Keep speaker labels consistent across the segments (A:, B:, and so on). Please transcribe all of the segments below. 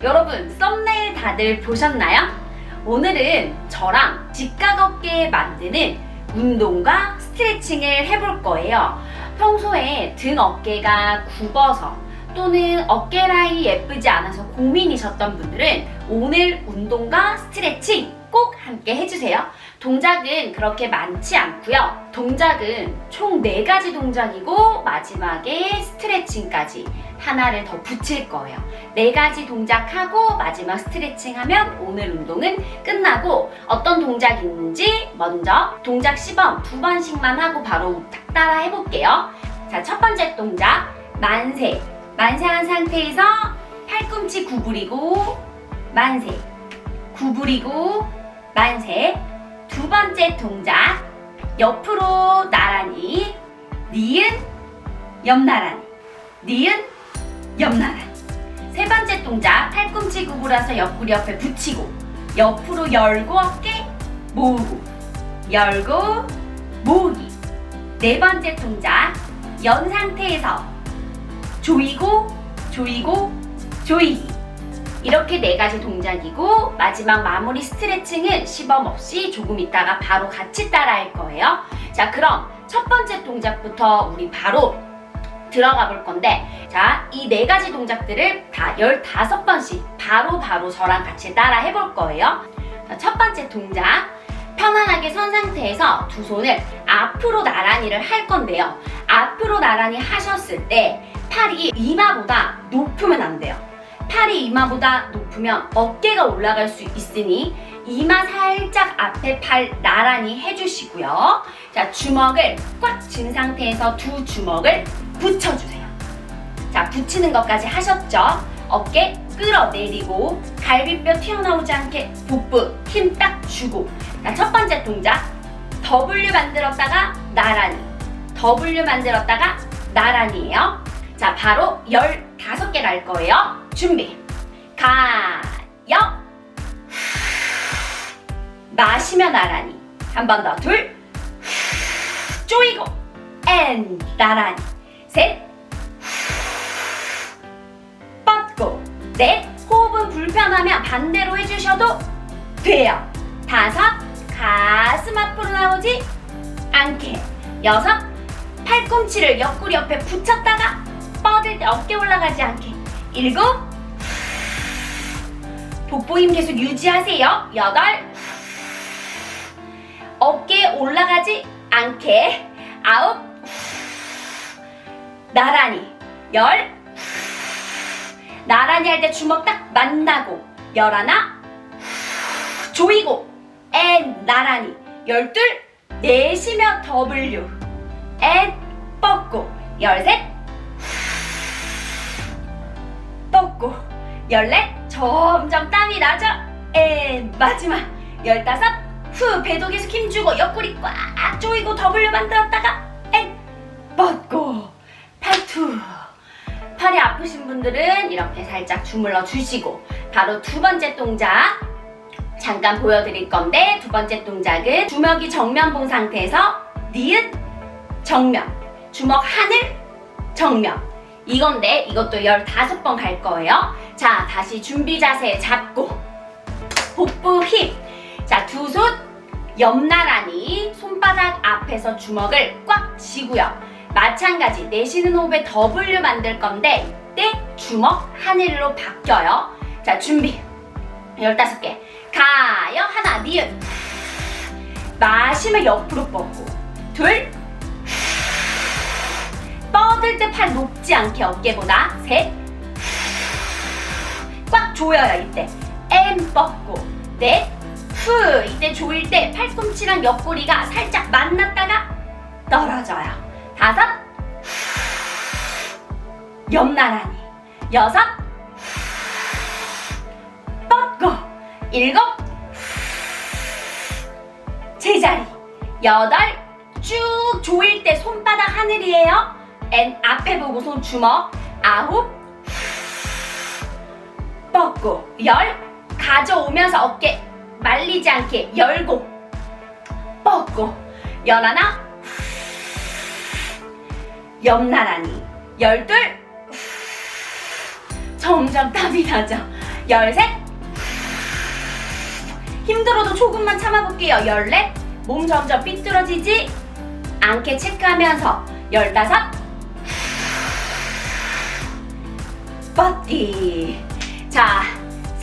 A: 여러분 썸네일 다들 보셨나요? 오늘은 저랑 직각 어깨 만드는 운동과 스트레칭을 해볼 거예요. 평소에 등 어깨가 굽어서 또는 어깨 라인이 예쁘지 않아서 고민이셨던 분들은 오늘 운동과 스트레칭 꼭 함께 해주세요. 동작은 그렇게 많지 않고요. 동작은 총 4가지 동작이고 마지막에 스트레칭까지 하나를 더 붙일 거예요. 4가지 동작하고 마지막 스트레칭하면 오늘 운동은 끝나고 어떤 동작이 있는지 먼저 동작 시범 두 번씩만 하고 바로 딱 따라 해볼게요. 자, 첫 번째 동작 만세. 만세한 상태에서 팔꿈치 구부리고 만세. 구부리고 만세. 두 번째 동작. 옆으로 나란히. 니은 옆 나란히. 니은 옆 나란히. 세 번째 동작. 팔꿈치 구부려서 옆구리 옆에 붙이고 옆으로 열고 어깨 모으고 열고 모으기. 네 번째 동작. 연 상태에서 조이고 조이고 조이기 이렇게 네 가지 동작이고 마지막 마무리 스트레칭은 시범 없이 조금 있다가 바로 같이 따라 할 거예요. 자, 그럼 첫 번째 동작부터 우리 바로 들어가 볼 건데 자, 이 네 가지 동작들을 다 15번씩 바로 바로 저랑 같이 따라 해볼 거예요. 자, 첫 번째 동작 편안하게 선 상태에서 두 손을 앞으로 나란히를 할 건데요. 앞으로 나란히 하셨을 때 팔이 이마보다 높으면 안 돼요. 팔이 이마보다 높으면 어깨가 올라갈 수 있으니 이마 살짝 앞에 팔 나란히 해주시고요. 자, 주먹을 꽉 쥔 상태에서 두 주먹을 붙여주세요. 자, 붙이는 것까지 하셨죠? 어깨 끌어내리고 갈비뼈 튀어나오지 않게 복부 힘 딱 주고 자, 첫 번째 동작 W 만들었다가 나란히 W 만들었다가 나란히예요. 자, 바로 15개를 할 거예요. 준비. 가요. 마시며 나란히. 한 번 더. 둘. 쪼이고. 앤 나란히. 셋. 뻗고. 넷. 호흡은 불편하면 반대로 해주셔도 돼요. 다섯. 가슴 앞으로 나오지 않게. 여섯. 팔꿈치를 옆구리 옆에 붙였다가 뻗을 때 어깨 올라가지 않게. 일곱. 힘 계속 유지하세요. 여덟. 어깨 올라가지 않게. 아홉. 나란히. 열. 나란히 할 때 주먹 딱 만나고. 열하나. 조이고. 앤 나란히. 열둘. 내쉬며 W. 앤 뻗고. 열셋. 뻗고 열넷 점점 땀이 나죠? 에 마지막 열다섯 후 배도 계속 힘주고 옆구리 꽉 조이고 W 만들었다가 에 뻗고 팔투 팔이 아프신 분들은 이렇게 살짝 주물러 주시고 바로 두 번째 동작 잠깐 보여드릴 건데 두 번째 동작은 주먹이 정면 본 상태에서 니은 정면 주먹 하늘 정면 이건데 이것도 15번 갈 거예요. 자, 다시 준비 자세 잡고 복부 힘. 자, 두 손 옆나란히 손바닥 앞에서 주먹을 꽉 쥐고요. 마찬가지 내쉬는 호흡에 W 만들 건데 이때 주먹 하늘로 바뀌어요. 자, 준비. 15개. 가요. 하나, 니은. 마시면 옆으로 뻗고. 둘. 뻗을 때 팔 높지 않게 어깨보다 셋. 꽉 조여요 이때. 엠 뻗고 넷. 후 이때 조일 때 팔꿈치랑 옆구리가 살짝 만났다가 떨어져요. 다섯. 옆나란히. 여섯. 뻗고 일곱. 제자리. 여덟. 쭉 조일 때 손바닥 하늘이에요. 엔 앞에 보고 손 주먹 아홉 뻗고 열 가져오면서 어깨 말리지 않게 열고 뻗고 열 하나 옆나란히 열둘 점점 땀이 나죠. 열셋 힘들어도 조금만 참아볼게요. 열넷 몸 점점 삐뚤어지지 않게 체크하면서 열다섯 뻗기 자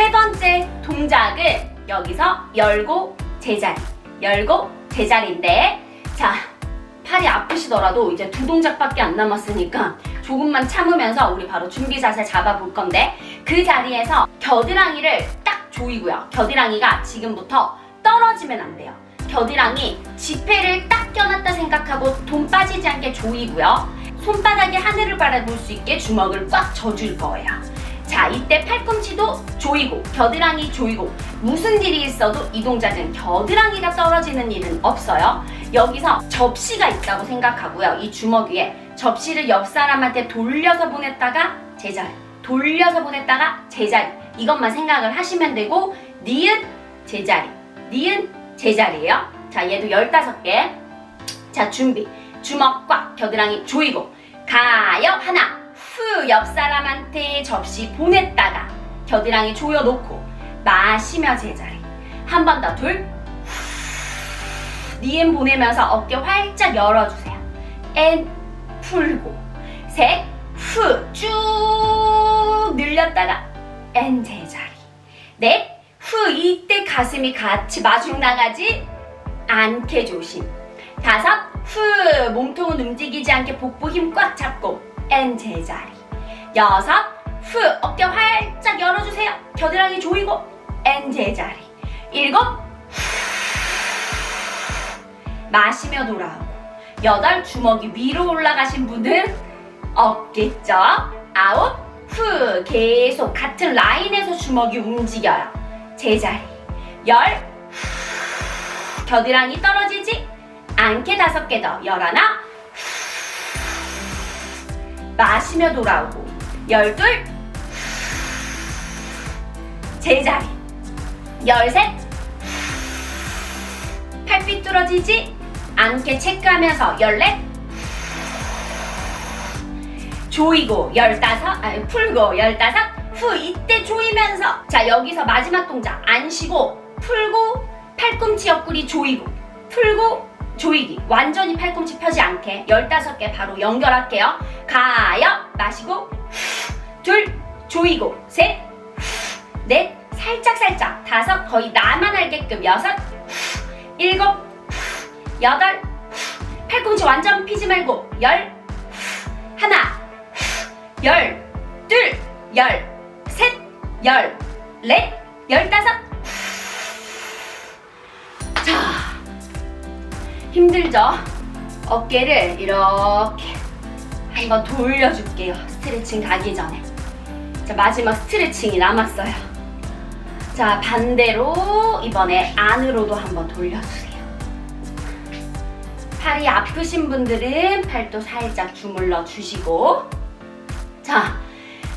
A: 세 번째 동작은 여기서 열고 제자리 열고 제자리인데 자 팔이 아프시더라도 이제 두 동작밖에 안 남았으니까 조금만 참으면서 우리 바로 준비 자세 잡아볼 건데 그 자리에서 겨드랑이를 딱 조이고요. 겨드랑이가 지금부터 떨어지면 안 돼요. 겨드랑이 지폐를 딱 껴놨다 생각하고 돈 빠지지 않게 조이고요. 손바닥에 하늘을 바라볼 수 있게 주먹을 꽉 져줄 거예요. 자, 이때 팔꿈치도 조이고 겨드랑이 조이고 무슨 일이 있어도 이 동작은 겨드랑이가 떨어지는 일은 없어요. 여기서 접시가 있다고 생각하고요. 이 주먹 위에 접시를 옆 사람한테 돌려서 보냈다가 제자리, 돌려서 보냈다가 제자리 이것만 생각을 하시면 되고 니은 제자리, 니은 제자리예요. 자, 얘도 15개. 자, 준비. 주먹 꽉 겨드랑이 조이고 가요 하나 후옆 사람한테 접시 보냈다가 겨드랑이 조여놓고 마시며 제자리. 한 번 더 둘. 니은 보내면서 어깨 활짝 열어주세요. 엔 풀고 셋후쭉 늘렸다가 엔 제자리. 넷후. 이때 가슴이 같이 마중 나가지 않게 조심. 다섯. 후. 몸통은 움직이지 않게 복부 힘 꽉 잡고 엔 제자리. 여섯 후 어깨 활짝 열어주세요. 겨드랑이 조이고 엔 제자리. 일곱 마시며 돌아오고 여덟 주먹이 위로 올라가신 분은 없겠죠 아홉 후 계속 같은 라인에서 주먹이 움직여요. 제자리. 열 후, 겨드랑이 떨어지지 않게 다섯 개 더. 열하나 마시며 돌아오고 열둘 제자리 열셋 팔 삐뚤어지지 않게 체크하면서 열넷 조이고 열다섯 아니 풀고 열다섯 후 이때 조이면서 자 여기서 마지막 동작 안 쉬고 풀고 팔꿈치 옆구리 조이고 풀고 조이기 완전히 팔꿈치 펴지 않게 15개 바로 연결할게요. 가요. 마시고 둘 조이고 셋넷 살짝 살짝. 다섯 거의 나만 알게끔 여섯 일곱 여덟 팔꿈치 완전 피지 말고 열 하나 열 둘 열 셋 열 넷 열다섯 힘들죠? 어깨를 이렇게 한번 돌려줄게요. 스트레칭 가기 전에. 자, 마지막 스트레칭이 남았어요. 자, 반대로 이번에 안으로도 한번 돌려주세요. 팔이 아프신 분들은 팔도 살짝 주물러 주시고. 자,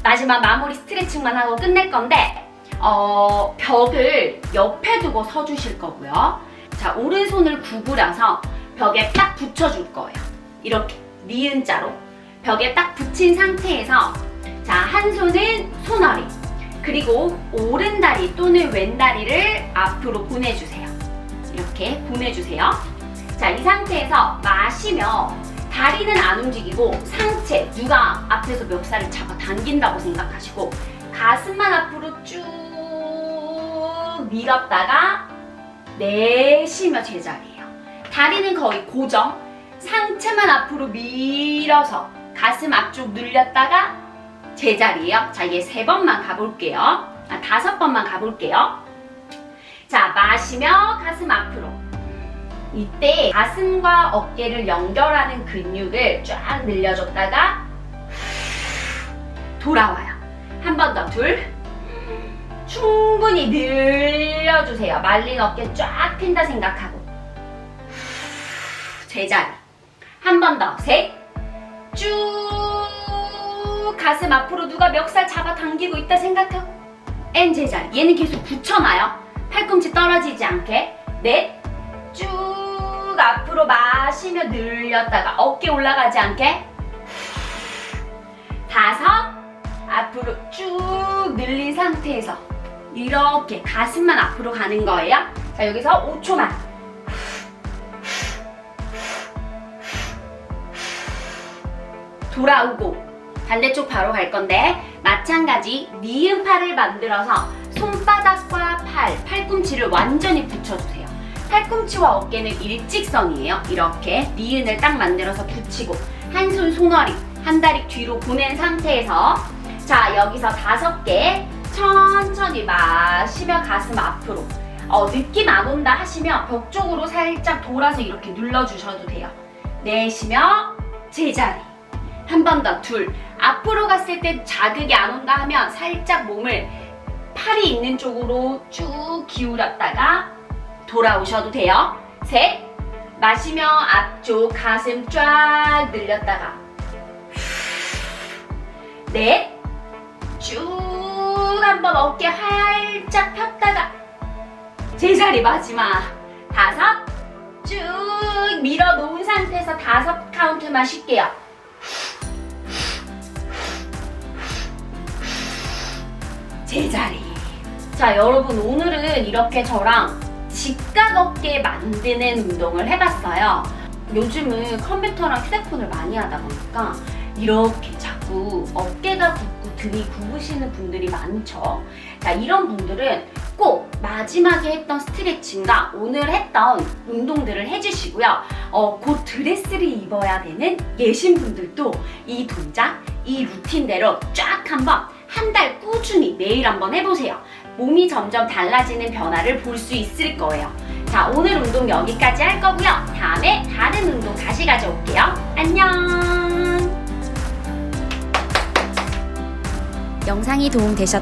A: 마지막 마무리 스트레칭만 하고 끝낼 건데, 어, 벽을 옆에 두고 서 주실 거고요. 자, 오른손을 구부려서 벽에 딱 붙여줄 거예요. 이렇게 니은자로 벽에 딱 붙인 상태에서 자, 한 손은 손허리 그리고 오른 다리 또는 왼 다리를 앞으로 보내주세요. 이렇게 보내주세요. 자, 이 상태에서 마시며 다리는 안 움직이고 상체 누가 앞에서 멱살을 잡아 당긴다고 생각하시고 가슴만 앞으로 쭉 밀었다가 내쉬며 제자리예요. 다리는 거의 고정. 상체만 앞으로 밀어서 가슴 앞쪽 늘렸다가 제자리예요. 자, 얘세 번만 가볼게요. 아, 다섯 번만 가볼게요. 자, 마시며 가슴 앞으로. 이때 가슴과 어깨를 연결하는 근육을 쫙 늘려줬다가 돌아와요. 한 번 더 둘. 충분히 늘려주세요. 말린 어깨 쫙 핀다 생각하고. 제자리. 한 번 더. 셋. 쭉. 가슴 앞으로 누가 멱살 잡아 당기고 있다 생각하고. N 제자리. 얘는 계속 붙여놔요. 팔꿈치 떨어지지 않게. 넷. 쭉 앞으로 마시며 늘렸다가 어깨 올라가지 않게. 다섯. 앞으로 쭉 늘린 상태에서 이렇게 가슴만 앞으로 가는 거예요. 자, 여기서 5초만. 돌아오고 반대쪽 바로 갈 건데 마찬가지 니은팔을 만들어서 손바닥과 팔, 팔꿈치를 완전히 붙여주세요. 팔꿈치와 어깨는 일직선이에요. 이렇게 니은을 딱 만들어서 붙이고 한손 송어리, 한 다리 뒤로 보낸 상태에서 자 여기서 다섯 개 천천히 마시며 가슴 앞으로 어, 느낌 안 온다 하시면 벽 쪽으로 살짝 돌아서 이렇게 눌러주셔도 돼요. 내쉬며 제자리. 한 번 더 둘. 앞으로 갔을 때 자극이 안 온다 하면 살짝 몸을 팔이 있는 쪽으로 쭉 기울였다가 돌아오셔도 돼요. 셋. 마시며 앞쪽 가슴 쫙 늘렸다가. 넷. 쭉 한번 어깨 활짝 폈다가 제자리 마지막 다섯 쭉 밀어 놓은 상태에서 다섯 카운트만 쉴게요. 제자리. 자, 여러분 오늘은 이렇게 저랑 직각 어깨 만드는 운동을 해봤어요. 요즘은 컴퓨터랑 휴대폰을 많이 하다 보니까 이렇게 자꾸 어깨가 등이 굽으시는 분들이 많죠. 자, 이런 분들은 꼭 마지막에 했던 스트레칭과 오늘 했던 운동들을 해주시고요. 어, 곧 드레스를 입어야 되는 예신 분들도 이 동작, 이 루틴대로 쫙 한번 한 달 꾸준히 매일 한번 해보세요. 몸이 점점 달라지는 변화를 볼 수 있을 거예요. 자, 오늘 운동 여기까지 할 거고요. 다음에 다른 운동 다시 가져올게요. 안녕!
B: 영상이 도움되셨다.